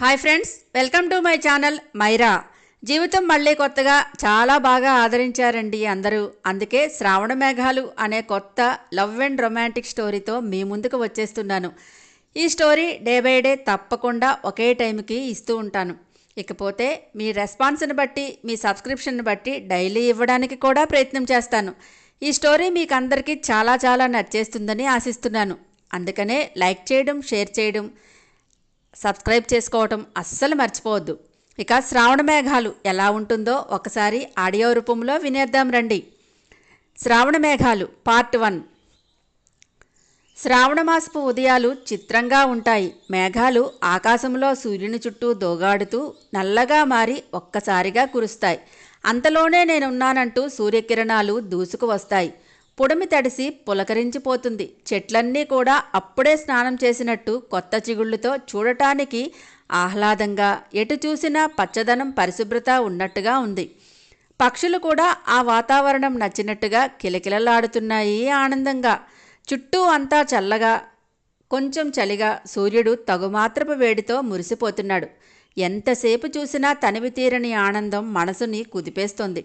Hi friends welcome to my channel Myra జీవితం మళ్ళీ కొత్తగా చాలా బాగా ఆదరించారండి అందరూ. అందుకే శ్రావణ మేఘాలు అనే కొత్త లవ్ అండ్ రొమాంటిక్ స్టోరీతో మీ ముందుకు వచ్చేస్తున్నాను. ఈ స్టోరీ డే బై డే తప్పకుండా ఒకే టైంకి ఇస్తూ ఉంటాను. ఇకపోతే మీ రెస్పాన్స్ని బట్టి మీ సబ్స్క్రిప్షన్ని బట్టి డైలీ ఇవ్వడానికి కూడా ప్రయత్నం చేస్తాను. ఈ స్టోరీ మీకు అందరికీ చాలా చాలా నచ్చేస్తుందని ఆశిస్తున్నాను. అందుకనే లైక్ చేయడం షేర్ చేయడం సబ్స్క్రైబ్ చేసుకోవటం అస్సలు మర్చిపోవద్దు. ఇక శ్రావణ మేఘాలు ఎలా ఉంటుందో ఒకసారి ఆడియో రూపంలో వినేద్దాం రండి. శ్రావణ మేఘాలు పార్ట్ వన్. శ్రావణమాసపు ఉదయాలు చిత్రంగా ఉంటాయి. మేఘాలు ఆకాశంలో సూర్యుని చుట్టూ దోగాడుతూ నల్లగా మారి ఒక్కసారిగా కురుస్తాయి. అంతలోనే నేనున్నానంటూ సూర్యకిరణాలు దూసుకు వస్తాయి పుడమి తడిసి పులకరించిపోతుంది. చెట్లన్నీ కూడా అప్పుడే స్నానం చేసినట్టు కొత్త చిగుళ్ళుతో చూడటానికి ఆహ్లాదంగా ఎటు చూసినా పచ్చదనం పరిశుభ్రత ఉన్నట్టుగా ఉంది. పక్షులు కూడా ఆ వాతావరణం నచ్చినట్టుగా కిలకిలలాడుతున్నాయి ఆనందంగా. చుట్టూ అంతా చల్లగా కొంచెం చలిగా సూర్యుడు తగుమాత్రపు వేడితో మురిసిపోతున్నాడు. ఎంతసేపు చూసినా తనివి తీరని ఆనందం మనసుని కుదిపేస్తుంది.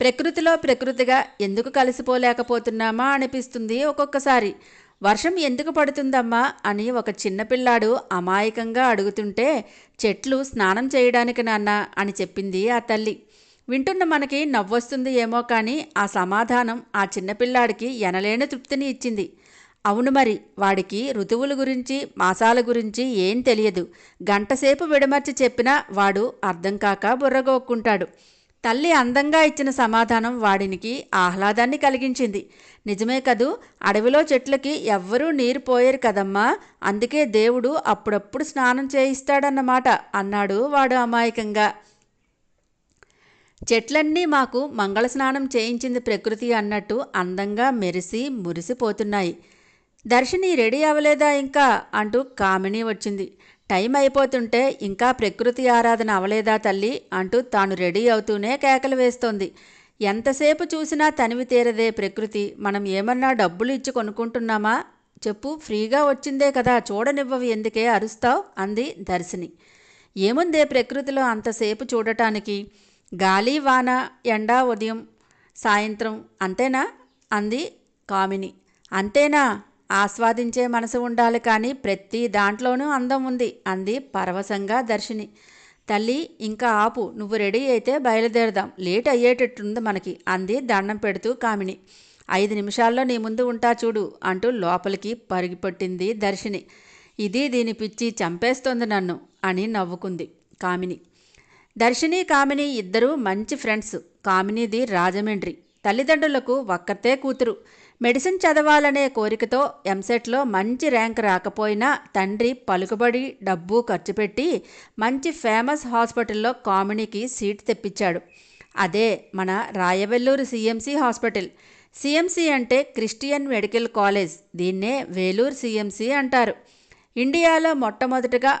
ప్రకృతిలో ప్రకృతిగా ఎందుకు కలిసిపోలేకపోతున్నామా అనిపిస్తుంది ఒక్కొక్కసారి. వర్షం ఎందుకు పడుతుందమ్మా అని ఒక చిన్నపిల్లాడు అమాయకంగా అడుగుతుంటే చెట్లు స్నానం చేయడానికి నాన్న అని చెప్పింది ఆ తల్లి. వింటున్న మనకి నవ్వొస్తుంది ఏమో కానీ ఆ సమాధానం ఆ చిన్నపిల్లాడికి ఎనలేని తృప్తిని ఇచ్చింది. అవును మరి వాడికి ఋతువుల గురించి మాసాల గురించి ఏం తెలియదు. గంటసేపు విడమర్చి చెప్పినా వాడు అర్థం కాక బుర్రగోక్కుంటాడు. తల్లి అందంగా ఇచ్చిన సమాధానం వాడినికి ఆహ్లాదాన్ని కలిగించింది. నిజమే కదూ? అడవిలో చెట్లకి ఎవ్వరూ నీరు పోయారు కదమ్మా. అందుకే దేవుడు అప్పుడప్పుడు స్నానం చేయిస్తాడన్నమాట అన్నాడు వాడు అమాయకంగా. చెట్లన్నీ మాకు మంగళ స్నానం చేయించింది ప్రకృతి అన్నట్టు అందంగా మెరిసి మురిసిపోతున్నాయి. దర్శిని రెడీ అవ్వలేదా ఇంకా? అంటూ కామిని వచ్చింది. టైం అయిపోతుంటే ఇంకా ప్రకృతి ఆరాధన అవలేదా తల్లి అంటూ తాను రెడీ అవుతూనే కేకలు వేస్తోంది. ఎంతసేపు చూసినా తనివి తీరదే ప్రకృతి. మనం ఏమన్నా డబ్బులు ఇచ్చి కొనుక్కుంటున్నామా? చెప్పు ఫ్రీగా వచ్చిందే కదా చూడనివ్వవి ఎందుకే అరుస్తావు? అంది దర్శిని. ఏముందే ప్రకృతిలో అంతసేపు చూడటానికి? గాలి వాన ఎండ ఉదయం సాయంత్రం అంతేనా? అంది కామిని. అంతేనా? ఆస్వాదించే మనసు ఉండాలి కానీ ప్రతి దాంట్లోనూ అందం ఉంది అంది పరవశంగా దర్శిని. తల్లి ఇంకా ఆపు నువ్వు రెడీ అయితే బయలుదేరదాం లేట్ అయ్యేటట్టుంది మనకి అంది దండం పెడుతూ కామిని. ఐదు నిమిషాల్లో నీ ముందు ఉంటా చూడు అంటూ లోపలికి పరుగుపట్టింది దర్శిని. ఇది దీని పిచ్చి చంపేస్తోంది నన్ను అని నవ్వుకుంది కామిని. దర్శిని కామిని ఇద్దరూ మంచి ఫ్రెండ్స్ కామినిది రాజమండ్రి. తల్లిదండ్రులకు ఒక్కతే కూతురు. మెడిసిన్ చదవాలనే కోరికతో ఎంసెట్లో మంచి ర్యాంక్ రాకపోయినా తండ్రి పలుకుబడి డబ్బు ఖర్చు పెట్టి మంచి ఫేమస్ హాస్పిటల్లో కామినీకి సీట్ తెప్పించాడు. అదే మన రాయవెల్లూరు సిఎంసి హాస్పిటల్. సిఎంసి అంటే క్రిస్టియన్ మెడికల్ కాలేజ్. దీన్నే వేలూరు సిఎంసి అంటారు. ఇండియాలో మొట్టమొదటగా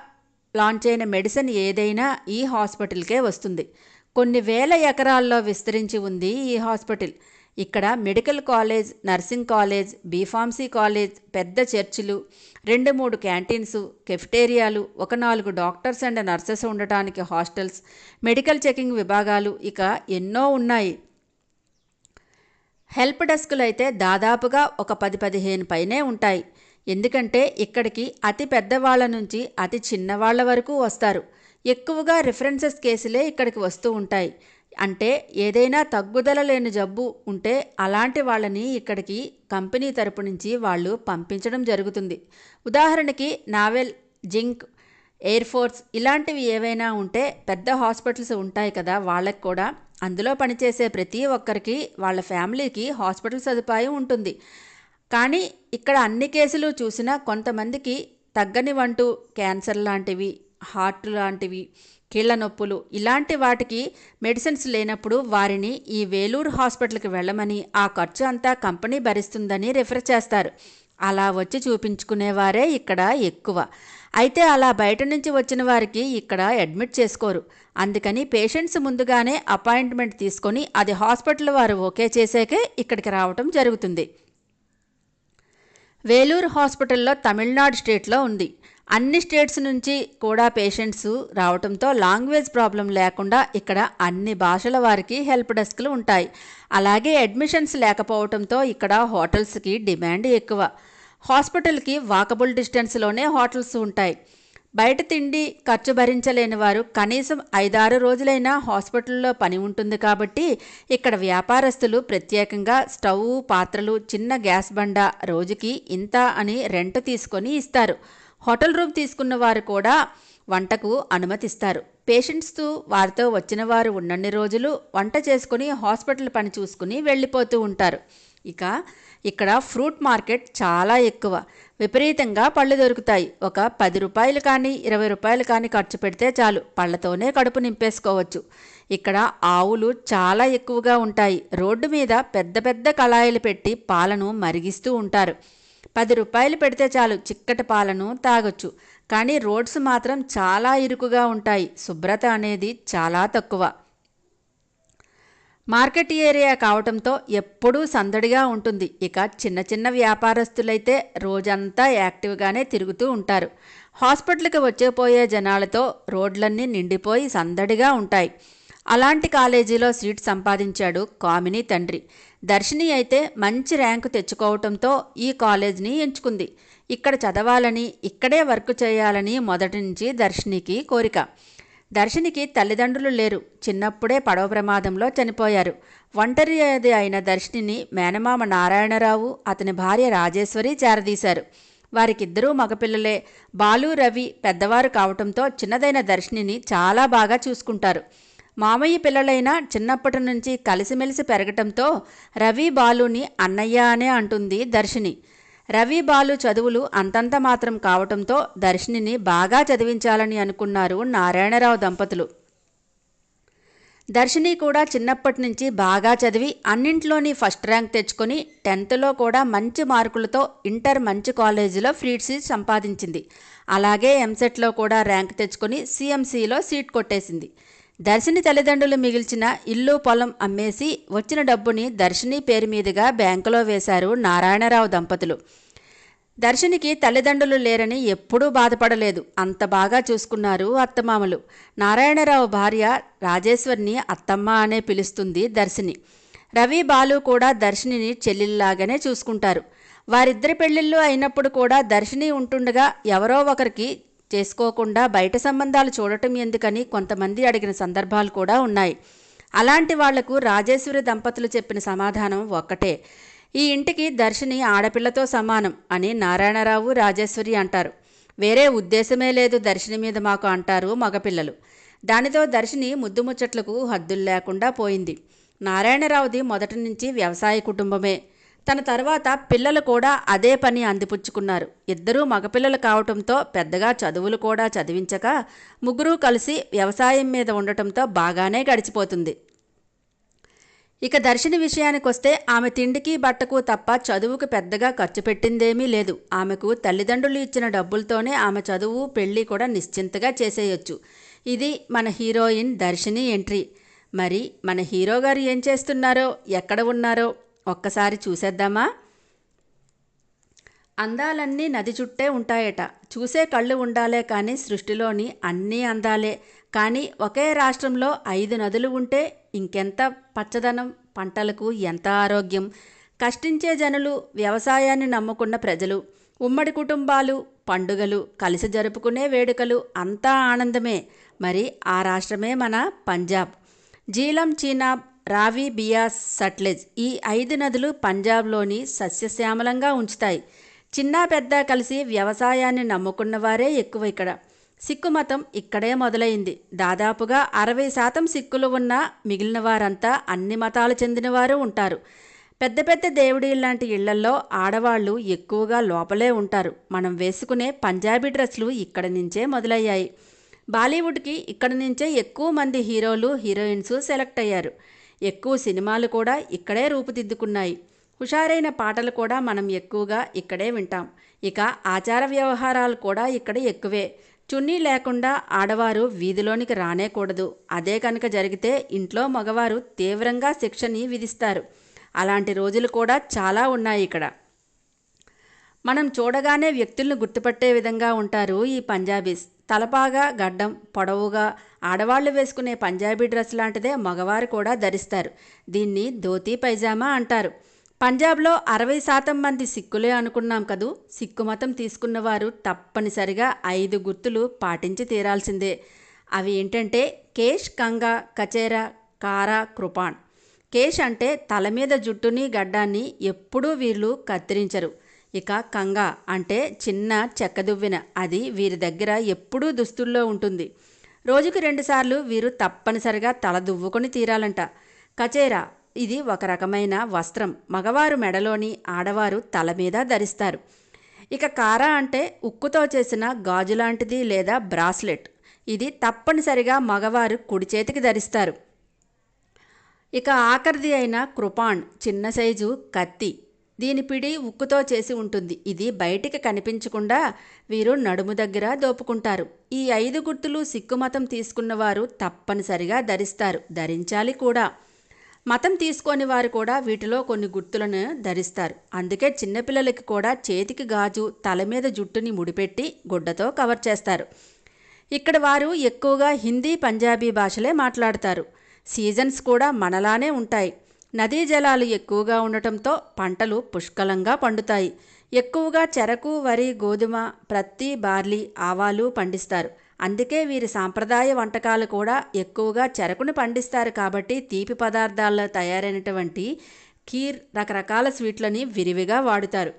లాంచ్ అయిన మెడిసిన్ ఏదైనా ఈ హాస్పిటల్కే వస్తుంది. కొన్ని వేల ఎకరాల్లో విస్తరించి ఉంది ఈ హాస్పిటల్. ఇక్కడ medical college nursing college B Pharmacy college పెద్ద చర్చిలు రెండు మూడు క్యాంటీన్స్ కెఫిటేరియాలు ఒక నాలుగు డాక్టర్స్ అండ్ నర్సెస్ ఉండటానికి హాస్టల్స్ మెడికల్ చెకింగ్ విభాగాలు ఇక ఎన్నో ఉన్నాయి. హెల్ప్ డెస్కులు అయితే దాదాపుగా ఒక పది పదిహేను పైనే ఉంటాయి. ఎందుకంటే ఇక్కడికి అతి పెద్దవాళ్ళ నుంచి అతి చిన్నవాళ్ళ వరకు వస్తారు. ఎక్కువగా రిఫరెన్సెస్ కేసులే ఇక్కడికి వస్తూ ఉంటాయి. అంటే ఏదైనా తగ్గుదల లేని జబ్బు ఉంటే అలాంటి వాళ్ళని ఇక్కడికి కంపెనీ తరపు నుంచి వాళ్ళు పంపించడం జరుగుతుంది. ఉదాహరణకి నావెల్ జింక్ ఎయిర్ ఫోర్స్ ఇలాంటివి ఏవైనా ఉంటే పెద్ద హాస్పిటల్స్ ఉంటాయి కదా వాళ్ళకి కూడా అందులో పనిచేసే ప్రతి ఒక్కరికి వాళ్ళ ఫ్యామిలీకి హాస్పిటల్ సదుపాయం ఉంటుంది. కానీ ఇక్కడ అన్ని కేసులు చూసినా కొంతమందికి తగ్గనివంటూ క్యాన్సర్ లాంటివి హార్ట్ లాంటివి కీళ్ళ నొప్పులు. ఇలాంటి వాటికి మెడిసిన్స్ లేనప్పుడు వారిని ఈ వేలూరు హాస్పిటల్కి వెళ్ళమని ఆ ఖర్చు అంతా కంపెనీ భరిస్తుందని రిఫర్ చేస్తారు. అలా వచ్చి చూపించుకునేవారే ఇక్కడ ఎక్కువ. అయితే అలా బయట నుంచి వచ్చిన వారికి ఇక్కడ అడ్మిట్ చేసుకోరు. అందుకని పేషెంట్స్ ముందుగానే అపాయింట్మెంట్ తీసుకొని అది హాస్పిటల్ వారు ఓకే చేసాకే ఇక్కడికి రావటం జరుగుతుంది. వేలూరు హాస్పిటల్లో తమిళనాడు స్టేట్లో ఉంది. అన్ని స్టేట్స్ నుంచి కూడా పేషెంట్స్ రావడంతో లాంగ్వేజ్ ప్రాబ్లం లేకుండా ఇక్కడ అన్ని భాషల వారికి హెల్ప్ డెస్క్లు ఉంటాయి. అలాగే అడ్మిషన్స్ లేకపోవడంతో ఇక్కడ హోటల్స్కి డిమాండ్ ఎక్కువ. హాస్పిటల్కి వాకబుల్ డిస్టెన్స్లోనే హోటల్స్ ఉంటాయి. బయట తిండి ఖర్చు భరించలేని వారు కనీసం ఐదారు రోజులైనా హాస్పిటల్లో పని ఉంటుంది కాబట్టి ఇక్కడ వ్యాపారస్తులు ప్రత్యేకంగా స్టవ్ పాత్రలు చిన్న గ్యాస్ బండ రోజుకి ఇంత అని రెంట్ తీసుకొని ఇస్తారు. హోటల్ రూమ్ తీసుకున్న వారు కూడా వంటకు అనుమతిస్తారు. పేషెంట్స్తో వారితో వచ్చిన వారు ఉన్నన్ని రోజులు వంట చేసుకుని హాస్పిటల్ పని చూసుకుని వెళ్ళిపోతూ ఉంటారు. ఇక ఇక్కడ ఫ్రూట్ మార్కెట్ చాలా ఎక్కువ. విపరీతంగా పళ్ళు దొరుకుతాయి. ఒక పది రూపాయలు కానీ ఇరవై రూపాయలు కానీ ఖర్చు పెడితే చాలు. పళ్ళతోనే కడుపు నింపేసుకోవచ్చు. ఇక్కడ ఆవులు చాలా ఎక్కువగా ఉంటాయి. రోడ్డు మీద పెద్ద పెద్ద కళాయిలు పెట్టి పాలను మరిగిస్తూ ఉంటారు. పది రూపాయలు పెడితే చాలు చిక్కటి పాలను తాగొచ్చు. కానీ రోడ్స్ మాత్రం చాలా ఇరుకుగా ఉంటాయి. శుభ్రత అనేది చాలా తక్కువ. మార్కెట్ ఏరియా కావటంతో ఎప్పుడూ సందడిగా ఉంటుంది. ఇక చిన్న చిన్న వ్యాపారస్తులైతే రోజంతా యాక్టివ్గానే తిరుగుతూ ఉంటారు. హాస్పిటల్కి వచ్చేపోయే జనాలతో రోడ్లన్నీ నిండిపోయి సందడిగా ఉంటాయి. అలాంటి కాలేజీలో సీట్ సంపాదించాడు కామిని తండ్రి. దర్శిని అయితే మంచి ర్యాంకు తెచ్చుకోవటంతో ఈ కాలేజ్ని ఎంచుకుంది. ఇక్కడ చదవాలని ఇక్కడే వర్క్ చేయాలని మొదటి నుంచి దర్శినికి కోరిక. దర్శినికి తల్లిదండ్రులు లేరు. చిన్నప్పుడే పడవ ప్రమాదంలో చనిపోయారు. ఒంటరి అయిన దర్శినిని మేనమామ నారాయణరావు అతని భార్య రాజేశ్వరి చేరదీశారు. వారికిద్దరూ మగపిల్లలే. బాలు రవి పెద్దవారు కావటంతో చిన్నదైన దర్శినిని చాలా బాగా చూసుకుంటారు. మామయ్య పిల్లలైనా చిన్నప్పటి నుంచి కలిసిమెలిసి పెరగటంతో రవి బాలుని అన్నయ్య అనే అంటుంది దర్శిని. రవి బాలు చదువులు అంతంత మాత్రం కావటంతో దర్శినిని బాగా చదివించాలని అనుకున్నారు నారాయణరావు దంపతులు. దర్శిని కూడా చిన్నప్పటి నుంచి బాగా చదివి అన్నింట్లోని ఫస్ట్ ర్యాంక్ తెచ్చుకొని టెన్త్లో కూడా మంచి మార్కులతో ఇంటర్ మంచి కాలేజీలో ఫ్రీ సీట్ సంపాదించింది. అలాగే ఎంసెట్లో కూడా ర్యాంక్ తెచ్చుకొని సిఎంసిలో సీట్ కొట్టేసింది. దర్శిని తల్లిదండ్రులు మిగిల్చిన ఇల్లు పొలం అమ్మేసి వచ్చిన డబ్బుని దర్శిని పేరు మీదుగా బ్యాంకులో వేశారు నారాయణరావు దంపతులు. దర్శినికి తల్లిదండ్రులు లేరని ఎప్పుడూ బాధపడలేదు. అంత బాగా చూసుకున్నారు అత్తమామలు. నారాయణరావు భార్య రాజేశ్వరిని అత్తమ్మ అనే పిలుస్తుంది దర్శిని. రవి బాలు కూడా దర్శినిని చెల్లెల్లాగానే చూసుకుంటారు. వారిద్దరి పెళ్ళిళ్ళు అయినప్పుడు కూడా దర్శిని ఉంటుండగా ఎవరో ఒకరికి చేసుకోకుండా బయట సంబంధాలు చూడటం ఎందుకని కొంతమంది అడిగిన సందర్భాలు కూడా ఉన్నాయి. అలాంటి వాళ్ళకు రాజేశ్వరి దంపతులు చెప్పిన సమాధానం ఒక్కటే. ఈ ఇంటికి దర్శిని ఆడపిల్లతో సమానం అని నారాయణరావు రాజేశ్వరి అంటారు. వేరే ఉద్దేశమే లేదు దర్శిని మీద మాకు అంటారు మగపిల్లలు. దానితో దర్శిని ముద్దు ముచ్చట్లకు హద్దులు లేకుండా పోయింది. నారాయణరావుది మొదటి నుంచి వ్యవసాయ కుటుంబమే. తన తర్వాత పిల్లలు కూడా అదే పని అందిపుచ్చుకున్నారు. ఇద్దరూ మగపిల్లలు కావటంతో పెద్దగా చదువులు కూడా చదివించక ముగ్గురు కలిసి వ్యవసాయం మీద ఉండటంతో బాగానే గడిచిపోతుంది. ఇక దర్శిని విషయానికొస్తే ఆమె తిండికి బట్టకు తప్ప చదువుకు పెద్దగా ఖర్చు పెట్టిందేమీ లేదు. ఆమెకు తల్లిదండ్రులు ఇచ్చిన డబ్బులతోనే ఆమె చదువు పెళ్ళి కూడా నిశ్చింతగా చేసేయొచ్చు. ఇది మన హీరోయిన్ దర్శిని ఎంట్రీ. మరి మన హీరో గారు ఏం చేస్తున్నారో ఎక్కడ ఉన్నారో ఒక్కసారి చూసేద్దామా? అందాలన్నీ నది చుట్టే ఉంటాయట. చూసే కళ్ళు ఉండాలే కానీ సృష్టిలోని అన్నీ అందాలే. కానీ ఒకే రాష్ట్రంలో ఐదు నదులు ఉంటే ఇంకెంత పచ్చదనం? పంటలకు ఎంత ఆరోగ్యం? కష్టించే జనులు వ్యవసాయాన్ని నమ్ముకున్న ప్రజలు ఉమ్మడి కుటుంబాలు పండుగలు కలిసి జరుపుకునే వేడుకలు అంతా ఆనందమే. మరి ఆ రాష్ట్రమే మన పంజాబ్. జీలం చీనాబ్ రావి బియాస్ సట్లెజ్ ఈ ఐదు నదులు పంజాబ్లోని సస్యశ్యామలంగా ఉంచుతాయి. చిన్న పెద్ద కలిసి వ్యవసాయాన్ని నమ్ముకున్న వారే ఎక్కువ ఇక్కడ. సిక్కు మతం ఇక్కడే మొదలైంది. దాదాపుగా అరవై శాతం సిక్కులు ఉన్న మిగిలిన వారంతా అన్ని మతాలు చెందినవారు ఉంటారు. పెద్ద పెద్ద దేవుడి లాంటి ఇళ్ళల్లో ఆడవాళ్ళు ఎక్కువగా లోపలే ఉంటారు. మనం వేసుకునే పంజాబీ డ్రెస్లు ఇక్కడి నుంచే మొదలయ్యాయి. బాలీవుడ్కి ఇక్కడి నుంచే ఎక్కువ మంది హీరోలు హీరోయిన్స్ సెలెక్ట్ అయ్యారు. ఎక్కువ సినిమాలు కూడా ఇక్కడే రూపుదిద్దుకున్నాయి. హుషారైన పాటలు కూడా మనం ఎక్కువగా ఇక్కడే వింటాం. ఇక ఆచార వ్యవహారాలు కూడా ఇక్కడ ఎక్కువే. చున్నీ లేకుండా ఆడవారు వీధిలోనికి రానేకూడదు. అదే కనుక జరిగితే ఇంట్లో మగవారు తీవ్రంగా శిక్షని విధిస్తారు. అలాంటి రోజులు కూడా చాలా ఉన్నాయి ఇక్కడ. మనం చూడగానే వ్యక్తులను గుర్తుపట్టే విధంగా ఉంటారు ఈ పంజాబీస్. తలపాగా గడ్డం పొడవుగా ఆడవాళ్ళు వేసుకునే పంజాబీ డ్రెస్ లాంటిదే మగవారు కూడా ధరిస్తారు. దీన్ని ధోతీ పైజామా అంటారు. పంజాబ్లో అరవై శాతం మంది సిక్కులే అనుకున్నాం కదూ. సిక్కు మతం తీసుకున్నవారు తప్పనిసరిగా ఐదు గుర్తులు పాటించి తీరాల్సిందే. అవి ఏంటంటే కేష్ కంగా కచేరా కారా కృపాణ్ కేష్ అంటే తల మీద జుట్టుని గడ్డాన్ని ఎప్పుడూ వీళ్ళు కత్తిరించరు. ఇక కంగా అంటే చిన్న చెక్కదువ్విన. అది వీరి దగ్గర ఎప్పుడూ దుస్తుల్లో ఉంటుంది. రోజుకు రెండుసార్లు వీరు తప్పనిసరిగా తల దువ్వుకొని తీరాలంట. కచేరా ఇది ఒక రకమైన వస్త్రం. మగవారు మెడలోని ఆడవారు తల మీద ధరిస్తారు. ఇక కారా అంటే ఉక్కుతో చేసిన గాజు లాంటిది లేదా బ్రాస్లెట్. ఇది తప్పనిసరిగా మగవారు కుడి చేతికి ధరిస్తారు. ఇక ఆఖరిది అయిన కృపాణ్ చిన్న సైజు కత్తి. దీని పిడి ఉక్కుతో చేసి ఉంటుంది. ఇది బయటికి కనిపించకుండా వీరు నడుము దగ్గర దోపుకుంటారు. ఈ ఐదు గుర్తులు సిక్కు మతం తీసుకున్నవారు తప్పనిసరిగా ధరిస్తారు. ధరించాలి కూడా. మతం తీసుకోని వారు కూడా వీటిలో కొన్ని గుర్తులను ధరిస్తారు. అందుకే చిన్నపిల్లలకి కూడా చేతికి గాజు తల మీద జుట్టుని ముడిపెట్టి గుడ్డతో కవర్ చేస్తారు. ఇక్కడ వారు ఎక్కువగా హిందీ పంజాబీ భాషలే మాట్లాడతారు. సీజన్స్ కూడా మనలానే ఉంటాయి. నదీ జలాలు ఎక్కువగా ఉండటంతో పంటలు పుష్కలంగా పండుతాయి. ఎక్కువగా చెరకు వరి గోధుమ ప్రత్తి బార్లీ ఆవాలు పండిస్తారు. అందుకే వీరి సాంప్రదాయ వంటకాలు కూడా ఎక్కువగా చెరకును పండిస్తారు కాబట్టి తీపి పదార్థాల్లో తయారైనటువంటి కీర్ రకరకాల స్వీట్లని విరివిగా వాడుతారు.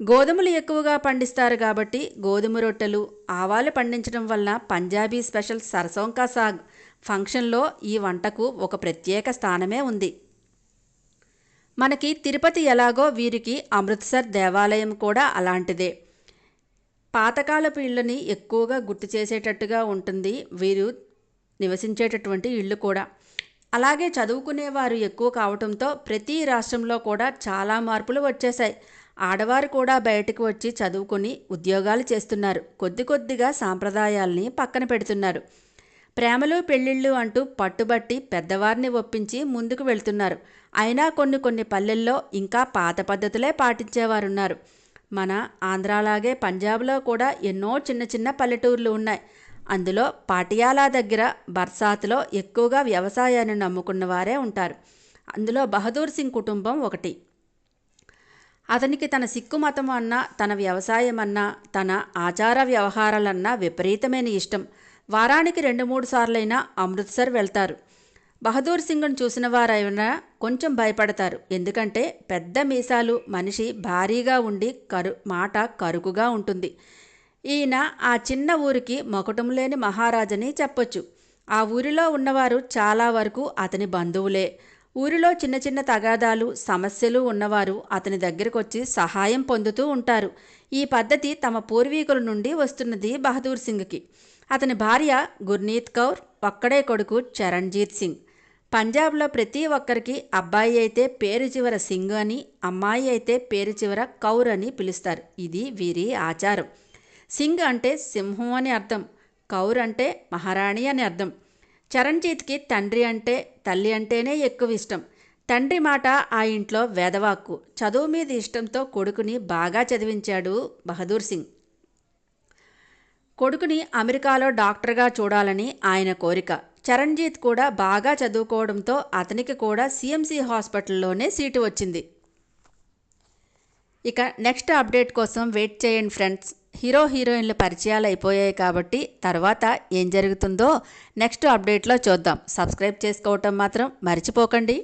గోధుమలు ఎక్కువగా పండిస్తారు కాబట్టి గోధుమ రొట్టెలు ఆవాలు పండించడం వల్ల పంజాబీ స్పెషల్ సరసోంకా సాగ్ ఫంక్షన్లో ఈ వంటకు ఒక ప్రత్యేక స్థానమే ఉంది. మనకి తిరుపతి ఎలాగో వీరికి అమృత్సర్ దేవాలయం కూడా అలాంటిదే. పాతకాలపు ఇళ్ళని ఎక్కువగా గుర్తు చేసేటట్టుగా ఉంటుంది. వీరు నివసించేటటువంటి ఇళ్ళు కూడా. అలాగే చదువుకునేవారు ఎక్కువ కావటంతో ప్రతి రాష్ట్రంలో కూడా చాలా మార్పులు వచ్చేశాయి. ఆడవారు కూడా బయటకు వచ్చి చదువుకుని ఉద్యోగాలు చేస్తున్నారు. కొద్ది కొద్దిగా సాంప్రదాయాల్ని పక్కన పెడుతున్నారు. ప్రేమలు పెళ్ళిళ్ళు అంటూ పట్టుబట్టి పెద్దవారిని ఒప్పించి ముందుకు వెళ్తున్నారు. అయినా కొన్ని కొన్ని పల్లెల్లో ఇంకా పాత పద్ధతులే పాటించేవారున్నారు. మన ఆంధ్రాలాగే పంజాబ్లో కూడా ఎన్నో చిన్న చిన్న పల్లెటూర్లు ఉన్నాయి. అందులో పాటియాలా దగ్గర బర్సాత్లో ఎక్కువగా వ్యవసాయాన్ని నమ్ముకున్న వారే ఉంటారు. అందులో బహదూర్ సింగ్ కుటుంబం ఒకటి. అతనికి తన సిక్కు మతం అన్నా తన వ్యవసాయం అన్నా తన ఆచార వ్యవహారాలన్నా విపరీతమైన ఇష్టం. వారానికి రెండు మూడు సార్లైనా అమృత్సర్ వెళ్తారు. బహదూర్ సింగ్ను చూసిన వారైనా కొంచెం భయపడతారు. ఎందుకంటే పెద్ద మీసాలు మనిషి భారీగా ఉండి కరు మాట కరుకుగా ఉంటుంది. ఈయన ఆ చిన్న ఊరికి మకుటం లేని మహారాజని చెప్పొచ్చు. ఆ ఊరిలో ఉన్నవారు చాలా వరకు అతని బంధువులే. ఊరిలో చిన్న చిన్న తగాదాలు సమస్యలు ఉన్నవారు అతని దగ్గరకు వచ్చి సహాయం పొందుతూ ఉంటారు. ఈ పద్ధతి తమ పూర్వీకుల నుండి వస్తున్నది బహదూర్ సింగ్కి. అతని భార్య గుర్నీత్ కౌర్ ఒక్కడే కొడుకు చరణ్జీత్ సింగ్. పంజాబ్లో ప్రతి ఒక్కరికి అబ్బాయి అయితే పేరు చివర సింగ్ అని అమ్మాయి అయితే పేరు చివర కౌర్ అని పిలుస్తారు. ఇది వీరి ఆచారం. సింగ్ అంటే సింహం అని అర్థం కౌర్ అంటే మహారాణి అని అర్థం. చరణ్జీత్కి తండ్రి అంటే తల్లి అంటేనే ఎక్కువ ఇష్టం. తండ్రి మాట ఆ ఇంట్లో వేదవాక్కు. చదువు మీద ఇష్టంతో కొడుకుని బాగా చదివించాడు బహదూర్ సింగ్. కొడుకుని అమెరికాలో డాక్టర్గా చూడాలని ఆయన కోరిక. చరణ్జీత్ కూడా బాగా చదువుకోవడంతో అతనికి కూడా సిఎంసి హాస్పిటల్లోనే సీటు వచ్చింది. ఇక నెక్స్ట్ అప్డేట్ కోసం వెయిట్ చేయండి ఫ్రెండ్స్. హీరో హీరోయిన్ల పరిచయాలు అయిపోయాయి కాబట్టి తర్వాత ఏం జరుగుతుందో నెక్స్ట్ అప్డేట్లో చూద్దాం. సబ్స్క్రైబ్ చేసుకోవటం మాత్రం మర్చిపోకండి.